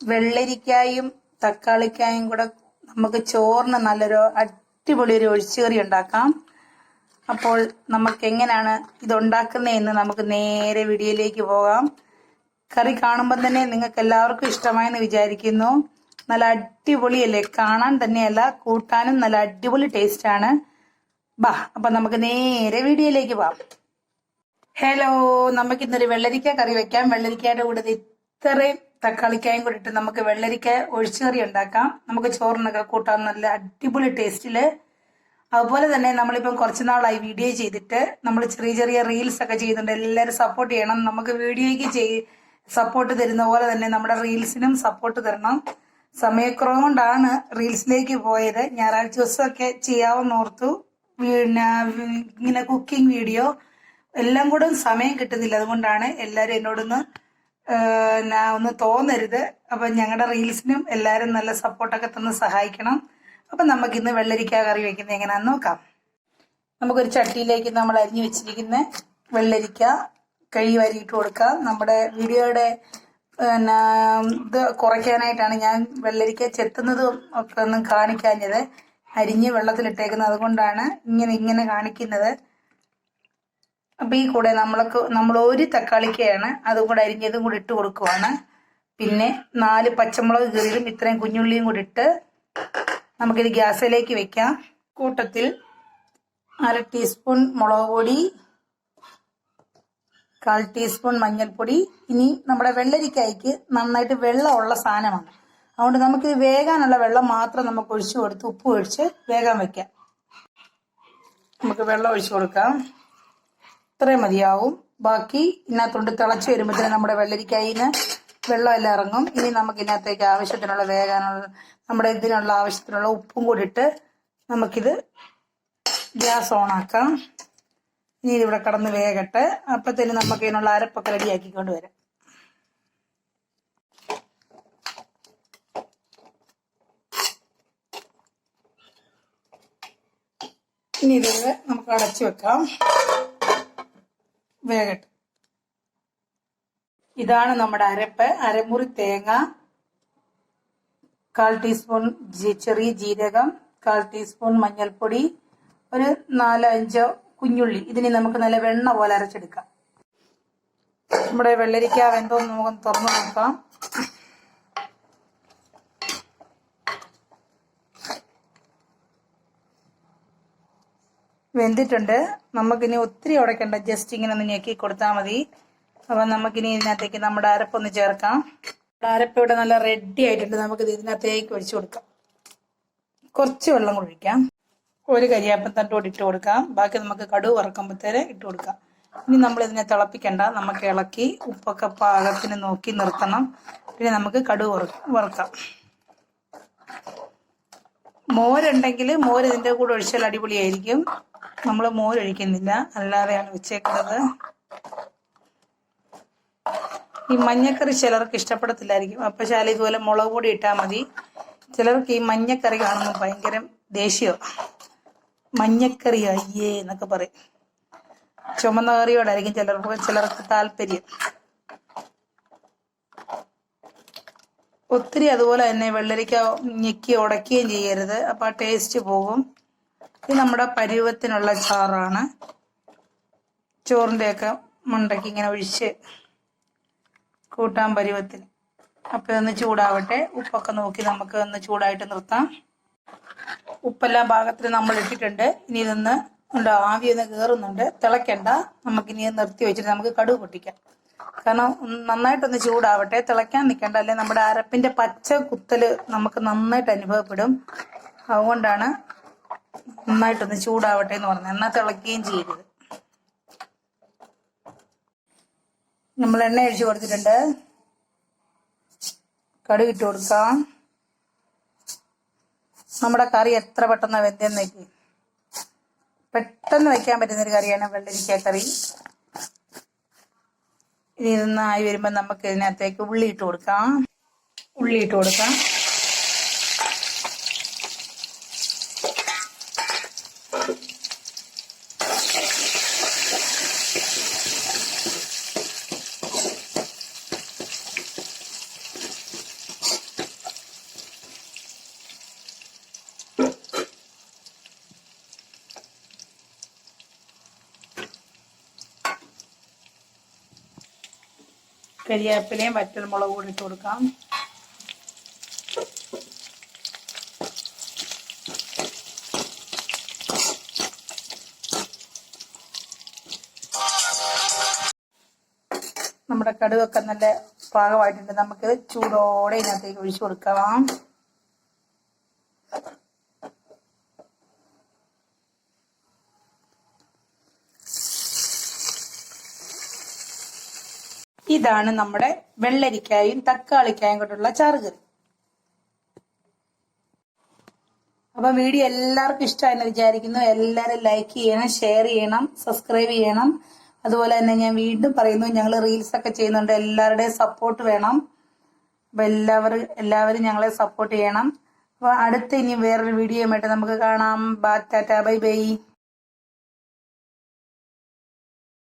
വെള്ളരിക്കായും തക്കാളിക്കായും കൂടെ നമുക്ക് ചോറിന് നല്ലൊരു അടിപൊളി ഒരു ഒഴിച്ചുകറി ഉണ്ടാക്കാം. അപ്പോൾ നമുക്ക് എങ്ങനെയാണ് ഇത് ഉണ്ടാക്കുന്നതെന്ന് നമുക്ക് നേരെ വീഡിയോയിലേക്ക് പോകാം. കറി കാണുമ്പോൾ തന്നെ നിങ്ങൾക്ക് എല്ലാവർക്കും ഇഷ്ടമായെന്ന് വിചാരിക്കുന്നു. നല്ല അടിപൊളിയല്ലേ? കാണാൻ തന്നെയല്ല കൂട്ടാനും നല്ല അടിപൊളി ടേസ്റ്റ് ആണ് ബാ അപ്പൊ നമുക്ക് നേരെ വീഡിയോയിലേക്ക് പോവാം ഹലോ നമുക്ക് ഇന്നൊരു വെള്ളരിക്ക കറി വെക്കാം. വെള്ളരിക്കയുടെ കൂടെ ഇത്രയും തക്കാളിക്കായും കൂടി ഇട്ട് നമുക്ക് വെള്ളരിക്ക ഒഴിച്ചുകറി ഉണ്ടാക്കാം. നമുക്ക് ചോറിനൊക്കെ കൂട്ടാൻ നല്ല അടിപൊളി ടേസ്റ്റിൽ. അതുപോലെ തന്നെ നമ്മളിപ്പം കുറച്ച് നാളായി വീഡിയോ ചെയ്തിട്ട് നമ്മൾ ചെറിയ ചെറിയ റീൽസ് ഒക്കെ ചെയ്യുന്നുണ്ട്. എല്ലാവരും സപ്പോർട്ട് ചെയ്യണം. നമുക്ക് വീഡിയോയ്ക്ക് ചെയ് സപ്പോർട്ട് തരുന്ന പോലെ തന്നെ നമ്മുടെ റീൽസിനും സപ്പോർട്ട് തരണം. സമയക്കുറവ് കൊണ്ടാണ് റീൽസിലേക്ക് പോയത്. ഞായറാഴ്ച ദിവസമൊക്കെ ചെയ്യാമെന്ന് ഓർത്തു. പിന്നെ ഇങ്ങനെ കുക്കിംഗ് വീഡിയോ എല്ലാം കൂടെ സമയം കിട്ടുന്നില്ല. അതുകൊണ്ടാണ് എല്ലാവരും എന്നോടൊന്ന് ഒന്ന് തോന്നരുത്. അപ്പം ഞങ്ങളുടെ റീൽസിനും എല്ലാവരും നല്ല സപ്പോർട്ടൊക്കെ തന്ന് സഹായിക്കണം. അപ്പം നമുക്ക് ഇന്ന് വെള്ളരിക്ക കറി വെക്കുന്നത് എങ്ങനെയാണെന്ന് നോക്കാം. നമുക്കൊരു ചട്ടിയിലേക്ക് നമ്മൾ അരിഞ്ഞു വെച്ചിരിക്കുന്ന വെള്ളരിക്ക കഴുകി വരിയിട്ട് കൊടുക്കാം. നമ്മുടെ വീഡിയോയുടെ ഇത് കുറയ്ക്കാനായിട്ടാണ് ഞാൻ വെള്ളരിക്ക ചെത്തുന്നതും ഒക്കെ ഒന്നും കാണിക്കാഞ്ഞത്. അരിഞ്ഞ് വെള്ളത്തിലിട്ടേക്കുന്നത്. അതുകൊണ്ടാണ് ഇങ്ങനെ ഇങ്ങനെ കാണിക്കുന്നത്. അപ്പൊ ഈ കൂടെ നമ്മൾക്ക് നമ്മൾ ഒരു തക്കാളിക്കയാണ് അതും കൂടെ അരിഞ്ഞതും കൂടി ഇട്ട് കൊടുക്കുവാണ്. പിന്നെ നാല് പച്ചമുളക് കീറിയും ഇത്രയും കുഞ്ഞുള്ളിയും കൂടി ഇട്ട് നമുക്കിത് ഗ്യാസിലേക്ക് വെക്കാം. കൂട്ടത്തിൽ അര ടീസ്പൂൺ മുളക് പൊടി കാൽ ടീസ്പൂൺ മഞ്ഞൾപ്പൊടി. ഇനി നമ്മുടെ വെള്ളരിക്കായ്ക്ക് നന്നായിട്ട് വെള്ളമുള്ള സാധനമാണ്. അതുകൊണ്ട് നമുക്ക് വേകാനുള്ള വെള്ളം മാത്രം നമുക്ക് ഒഴിച്ചു കൊടുത്ത് ഉപ്പ് ഒഴിച്ച് വേഗം വെക്കാം. നമുക്ക് വെള്ളം ഒഴിച്ചു കൊടുക്കാം. ഇത്രയും മതിയാവും. ബാക്കി ഇതിനകത്തോണ്ട് തിളച്ച് വരുമ്പോഴത്തേന് നമ്മുടെ വെള്ളരിക്കായിന്ന് വെള്ളമെല്ലാം ഇറങ്ങും. ഇനി നമുക്ക് ഇതിനകത്തേക്ക് ആവശ്യത്തിനുള്ള വേഗാനുള്ള നമ്മുടെ ഇതിനുള്ള ആവശ്യത്തിനുള്ള ഉപ്പും കൂടി ഇട്ട് നമുക്കിത് ഗ്യാസ് ഓണാക്കാം ഇനി ഇതിവിടെ കടന്ന് വേകട്ടെ. അപ്പത്തേന് നമുക്ക് ഇതിനുള്ള അരപ്പൊക്കെ റെഡിയാക്കിക്കൊണ്ട് വരാം ഇനി ഇതിവിടെ നമുക്ക് അടച്ചു വെക്കാം. വേകട്ടെ ഇതാണ് നമ്മുടെ അരപ്പ്. അരമുറി തേങ്ങ കാൽ ടീസ്പൂൺ ചെറിയ ജീരകം കാൽ ടീസ്പൂൺ മഞ്ഞൾപ്പൊടി ഒരു നാലോ അഞ്ചോ കുഞ്ഞുള്ളി. ഇതിനെ നമുക്ക് നല്ല വെണ്ണ പോലെ അരച്ചെടുക്കാം. നമ്മുടെ വെള്ളരിക്ക വെന്തോന്ന് നമുക്ക് തുറന്നു നോക്കാം. വെന്തിട്ടുണ്ട്. നമുക്കിനി ഒത്തിരി ഉടയ്ക്കണ്ട. ജസ്റ്റ് ഇങ്ങനെ ഒന്ന് ഞെക്കി കൊടുത്താൽ മതി. അപ്പം നമുക്കിനി ഇതിനകത്തേക്ക് നമ്മുടെ അരപ്പൊന്ന് ചേർക്കാം. അരപ്പ് ഇവിടെ നല്ല റെഡി ആയിട്ടുണ്ട്. നമുക്കിത് ഇതിനകത്തേക്ക് ഒഴിച്ചു കൊടുക്കാം. കുറച്ച് വെള്ളം കൂടി ഒഴിക്കാം. ഒരു കരിയാപ്പം കൂടി ഇട്ട് കൊടുക്കാം. ബാക്കി നമുക്ക് കടുവ് വറക്കുമ്പോഴത്തേന് ഇട്ട് കൊടുക്കാം. ഇനി നമ്മൾ ഇതിനെ തിളപ്പിക്കണ്ട. നമുക്ക് ഇളക്കി ഉപ്പൊക്കെ പാകത്തിന് നോക്കി നിർത്തണം. പിന്നെ നമുക്ക് കടുവ് വറുക്കാം. മോരുണ്ടെങ്കിൽ മോര് ഇതിന്റെ കൂടെ ഒഴിച്ചാൽ അടിപൊളിയായിരിക്കും. നമ്മൾ മോരൊഴിക്കുന്നില്ല. അല്ലാതെയാണ് വെച്ചേക്കുന്നത്. ഈ മഞ്ഞക്കറി ചിലർക്ക് ഇഷ്ടപ്പെടത്തില്ലായിരിക്കും. അപ്പൊ ശാല ഇതുപോലെ മുളക് പൊടി ഇട്ടാൽ മതി. ചിലർക്ക് ഈ മഞ്ഞക്കറി കാണുമ്പോൾ ഭയങ്കര ദേഷ്യമോ മഞ്ഞക്കറി അയ്യേ എന്നൊക്കെ പറയും. ചുമന്ന കറിയോടായിരിക്കും ചിലർക്ക് ചിലർക്ക് താല്പര്യം. ഒത്തിരി അതുപോലെ തന്നെ വെള്ളരിക്ക ഞെക്കി ഉടക്കുകയും ചെയ്യരുത്. അപ്പൊ ആ ടേസ്റ്റ് പോകും. ഇത് നമ്മുടെ പരുവത്തിനുള്ള ചാറാണ്. ചോറിന്റെയൊക്കെ മുണ്ടയ്ക്ക് ഇങ്ങനെ ഒഴിച്ച് കൂട്ടാൻ പരുവത്തിന് അപ്പൊ ഒന്ന് ചൂടാവട്ടെ. ഉപ്പൊക്കെ നോക്കി നമുക്ക് ഒന്ന് ചൂടായിട്ട് നിർത്താം. ഉപ്പെല്ലാം പാകത്തിന് നമ്മൾ ഇട്ടിട്ടുണ്ട്. ഇനി ഇതൊന്ന് ഉണ്ട് ആവി ഒന്ന് കയറുന്നുണ്ട് തിളയ്ക്കണ്ട. നമുക്കിനി നിർത്തി വെച്ചിട്ട് നമുക്ക് കടുക് പൊട്ടിക്കാം. കാരണം നന്നായിട്ടൊന്ന് ചൂടാവട്ടെ. തിളയ്ക്കാൻ നിൽക്കണ്ട. അല്ലെ? നമ്മുടെ അരപ്പിന്റെ പച്ച കുത്തൽ നമുക്ക് നന്നായിട്ട് അനുഭവപ്പെടും. അതുകൊണ്ടാണ് നന്നായിട്ടൊന്ന് ചൂടാവട്ടെ എന്ന് പറഞ്ഞു. എന്നാൽ തിളക്കുകയും ചെയ്യരുത്. നമ്മൾ എണ്ണ ഒഴിച്ചു കൊടുത്തിട്ടുണ്ട്. കടുക് ഇട്ട് കൊടുക്കാം. നമ്മുടെ കറി എത്ര പെട്ടെന്ന് വെന്തെന്ന് വെക്ക്. പെട്ടെന്ന് വെക്കാൻ പറ്റുന്ന ഒരു കറിയാണ് വെള്ളരിക്ക കറി. ഇനി ഇതൊന്നായി വരുമ്പോൾ നമുക്ക് ഇതിനകത്തേക്ക് ഉള്ളി ഇട്ട് കൊടുക്കാം. ഉള്ളി ഇട്ട് കൊടുക്കാം. കരിവേപ്പിലയും വറ്റൽ മുളക് കൂടി ഇട്ട് കൊടുക്കാം നമ്മുടെ കടുവൊക്കെ നല്ല പാകമായിട്ടുണ്ട്. നമുക്ക് ചൂടോടെ ഇതിനകത്തേക്ക് ഒഴിച്ചു കൊടുക്കാം. ഇതാണ് നമ്മുടെ വെള്ളരിക്കായും തക്കാളിക്കായും കൊണ്ടുള്ള ചാറുകറി. അപ്പൊ വീഡിയോ എല്ലാവർക്കും ഇഷ്ടമായെന്ന് വിചാരിക്കുന്നു. എല്ലാവരും ലൈക്ക് ചെയ്യണം ഷെയർ ചെയ്യണം സബ്സ്ക്രൈബ് ചെയ്യണം. അതുപോലെ തന്നെ ഞാൻ വീണ്ടും പറയുന്നു ഞങ്ങൾ റീൽസ് ഒക്കെ ചെയ്യുന്നുണ്ട്. എല്ലാവരുടെയും സപ്പോർട്ട് വേണം. അപ്പൊ എല്ലാവരും എല്ലാവരും ഞങ്ങളെ സപ്പോർട്ട് ചെയ്യണം. അപ്പോൾ അടുത്ത ഇനി വേറൊരു വീഡിയോയുമായിട്ട് നമുക്ക് കാണാം. ബാ ബൈ ബൈ.